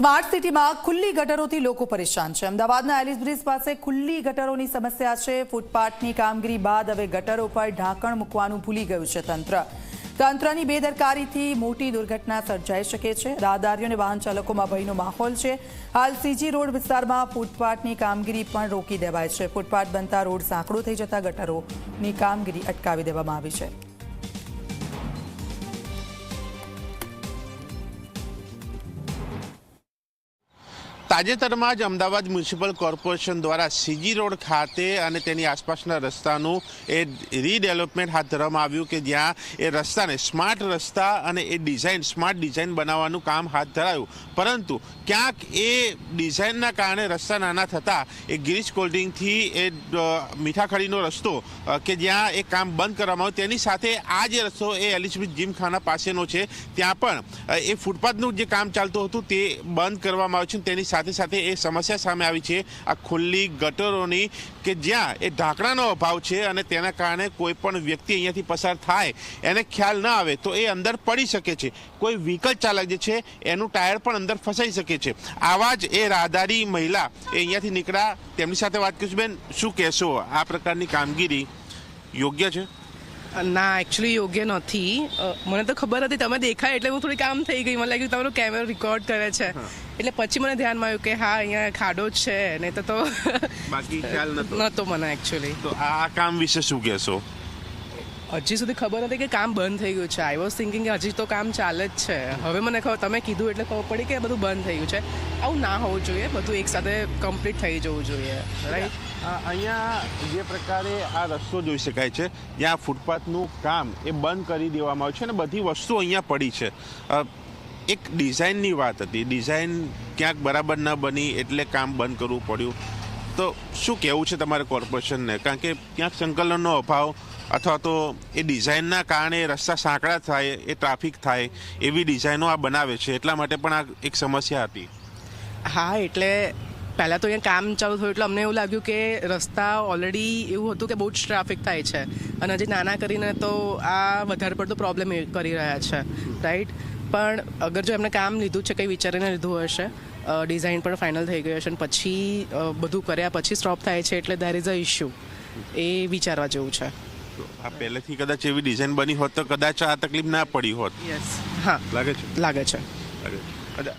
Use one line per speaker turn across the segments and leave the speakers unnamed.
Smart સિટીમાં ખુલ્લી ગટરોથી લોકો પરેશાન છે. અમદાવાદના એલિસ બ્રિજ પાસે ખુલ્લી ગટરોની સમસ્યા છે. ફૂટપાથની કામગીરી બાદ હવે ગટરો પર ઢાંકણ મૂકવાનું ભૂલી ગયું છે તંત્ર. તંત્રની બેદરકારીથી મોટી દુર્ઘટના સર્જાઈ શકે છે. રાહદારીઓ અને વાહન ચાલકોમાં ભયનો માહોલ છે. હાલ સીજી રોડ વિસ્તારમાં ફૂટપાથની કામગીરી પણ રોકી દેવાય છે. ફૂટપાથ બનતા રોડ સાંકડો થઈ જતા ગટરોની કામગીરી અટકાવી દેવામાં આવી છે.
તાજેતરમાં જ અમદાવાદ મ્યુનિસિપલ કોર્પોરેશન દ્વારા સીજી રોડ ખાતે અને તેની આસપાસના રસ્તાનું એ રીડેવલપમેન્ટ હાથ ધરવામાં આવ્યું કે જ્યાં એ રસ્તાને સ્માર્ટ રસ્તા અને એ ડિઝાઇન, સ્માર્ટ ડિઝાઇન બનાવવાનું કામ હાથ ધરાયું. પરંતુ ક્યાંક એ ડિઝાઇનના કારણે રસ્તા નાના થતાં એ ગિરીશ કોલ્ડિંગથી એ મીઠાખડીનો રસ્તો કે જ્યાં એ કામ બંધ કરવામાં આવ્યું, તેની સાથે આ જે રસ્તો એ એલિઝબેથ જીમખાના પાસેનો છે, ત્યાં પણ એ ફૂટપાથનું જે કામ ચાલતું હતું તે બંધ કરવામાં આવ્યું છે તેની સાથે સાથે એ સમસ્યા સામે આવી છે. આ ખુલ્લી ગટરોની કે જ્યાં એ ઢાંકણાનો અભાવ છે અને તેના કારણે કોઈ પણ વ્યક્તિ અહીંયાથી પસાર થાય, એને ખ્યાલ ન આવે, તો એ અંદર પડી શકે છે. કોઈ વ્હીકલ ચાલક જે છે, એનું ટાયર પણ અંદર ફસાઈ શકે છે. આવા જ એ રાહદારી મહિલા એ અહીંયાથી નીકળ્યા. તેમની સાથે વાત કરીશું બેન. શું કહેશો? આ પ્રકારની કામગીરી યોગ્ય છે?
ના એકચ્યુઅલી યોગ્ય નથી. મને તો ખબર હતી તમે દેખાય એટલે હું થોડી કામ થઈ ગઈ. મને લાગ્યું તમારો કેમેરો રેકોર્ડ કરે છે. એટલે પછી મને ધ્યાનમાં આવ્યું કે હા અહીંયા ખાડો જ છે. નહીં તો
બાકી ખ્યાલ નતો.
નહોતો મને એકચ્યુઅલી
તો આ કામ વિશે શું કહેશો?
હજી સુધી ખબર નથી કે કામ બંધ થઈ ગયું છે. આઈ વોઝ થિંકિંગ કે હજી તો કામ ચાલે જ છે. હવે મને ખબર, તમે કીધું એટલે ખબર પડી કે બધું બંધ થઈ ગયું છે. આવું ના હોવું જોઈએ. બધું એકસાથે કમ્પ્લીટ થઈ જવું જોઈએ. રાઈટ
અહીંયા જે પ્રકારે આ રસ્તો જોઈ શકાય છે, જ્યાં ફૂટપાથનું કામ એ બંધ કરી દેવામાં આવ્યું છે અને બધી વસ્તુઓ અહીંયા પડી છે. એક ડિઝાઇનની વાત હતી. ડિઝાઇન ક્યાંક બરાબર ન બની એટલે કામ બંધ કરવું પડ્યું. તો શું કહેવું છે તમારે કોર્પોરેશનને? કારણ કે ક્યાંક સંકલનનો અભાવ અથવા તો એ ડિઝાઇનના કારણે રસ્તા સાંકડા થાય, એ ટ્રાફિક થાય, એવી ડિઝાઇનો આ બનાવે છે. એટલા માટે પણ આ એક સમસ્યા હતી.
હા, એટલે પહેલાં તો અહીંયા કામ ચાલુ થયું, એટલે અમને એવું લાગ્યું કે રસ્તા ઓલરેડી એવું હતું કે બહુ જ ટ્રાફિક થાય છે. અને હજી નાના કરીને તો આ વધારે પડતો પ્રોબ્લેમ કરી રહ્યા છે રાઈટ પણ અગર જો એમને કામ લીધું છે, કંઈ વિચારીને લીધું હશે ડિઝાઇન પણ ફાઇનલ થઈ ગયું હશે અને પછી બધું કર્યા પછી સ્ટોપ થાય છે, એટલે દેર ઇઝ અ ઇશ્યુ એ વિચારવા જેવું છે.
આ પહેલેથી કદાચ એવી ડિઝાઇન બની હોત તો કદાચ આ તકલીફ ના પડી હોત.
યસ હા.
લાગે છે?
લાગે છે.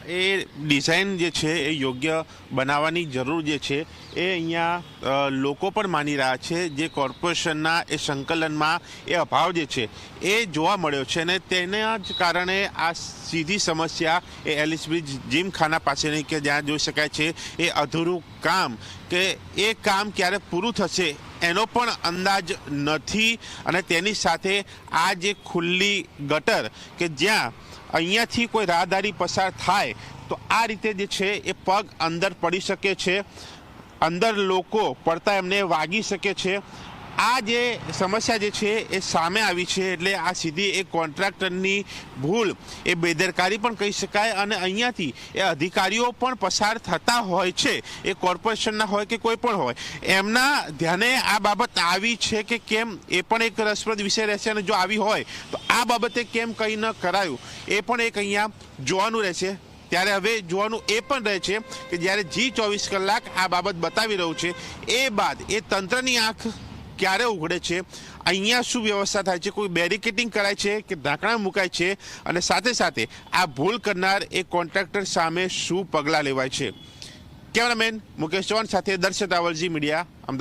એ ડિઝાઇન જે છે એ યોગ્ય બનાવવાની જરૂર જે છે એ અહીંયા લોકો પણ માની રહ્યા છે જે કોર્પોરેશનના એ સંકલનમાં એ અભાવ જે છે એ જોવા મળ્યો છે અને તેના જ કારણે આ સીધી સમસ્યા એ એલિસ બ્રિજ જીમખાના પાસેની કે જ્યાં જોઈ શકાય છે એ અધૂરું કામ કે એ કામ ક્યારે પૂરું થશે એનો પણ અંદાજ નથી અને તેની સાથે આ જે ખુલ્લી ગટર કે જ્યાં અહીંયાથી કોઈ રાહદારી પસાર થાય, તો આ રીતે જે છે એ પગ અંદર પડી શકે છે. અંદર લોકો પડતા એમને વાગી શકે છે. આ જે સમસ્યા જે છે એ સામે આવી છે એટલે આ સીધી એ કોન્ટ્રાક્ટરની ભૂલ. એ બેદરકારી પણ કહી શકાય અને અહીંયાથી એ અધિકારીઓ પણ પસાર થતા હોય છે. એ કોર્પોરેશનના હોય કે કોઈ પણ હોય. એમના ધ્યાને આ બાબત આવી છે કે કેમ? એ પણ એક રસપ્રદ વિષય રહેશે અને જો આવી હોય તો આ બાબતે કેમ કંઈ ન કરાયું? એ પણ એક અહીંયા જોવાનું રહેશે. ત્યારે હવે જોવાનું એ પણ રહે છે કે જ્યારે જી ચોવીસ કલાક આ બાબત બતાવી રહ્યું છે, એ બાદ એ તંત્રની આંખ ક્યારે ઉઘડે છે? અહીંયા શું વ્યવસ્થા થાય છે? કોઈ બેરિકેટિંગ કરાય છે કે ઢાંકણા મુકાય છે? અને સાથે સાથે આ ભૂલ કરનાર એ કોન્ટ્રાક્ટર સામે શું પગલાં લેવાય છે? કેમેરામેન મુકેશ ચૌહાણ સાથે દર્શક રાવલજી, મીડિયા, અમદાવાદ.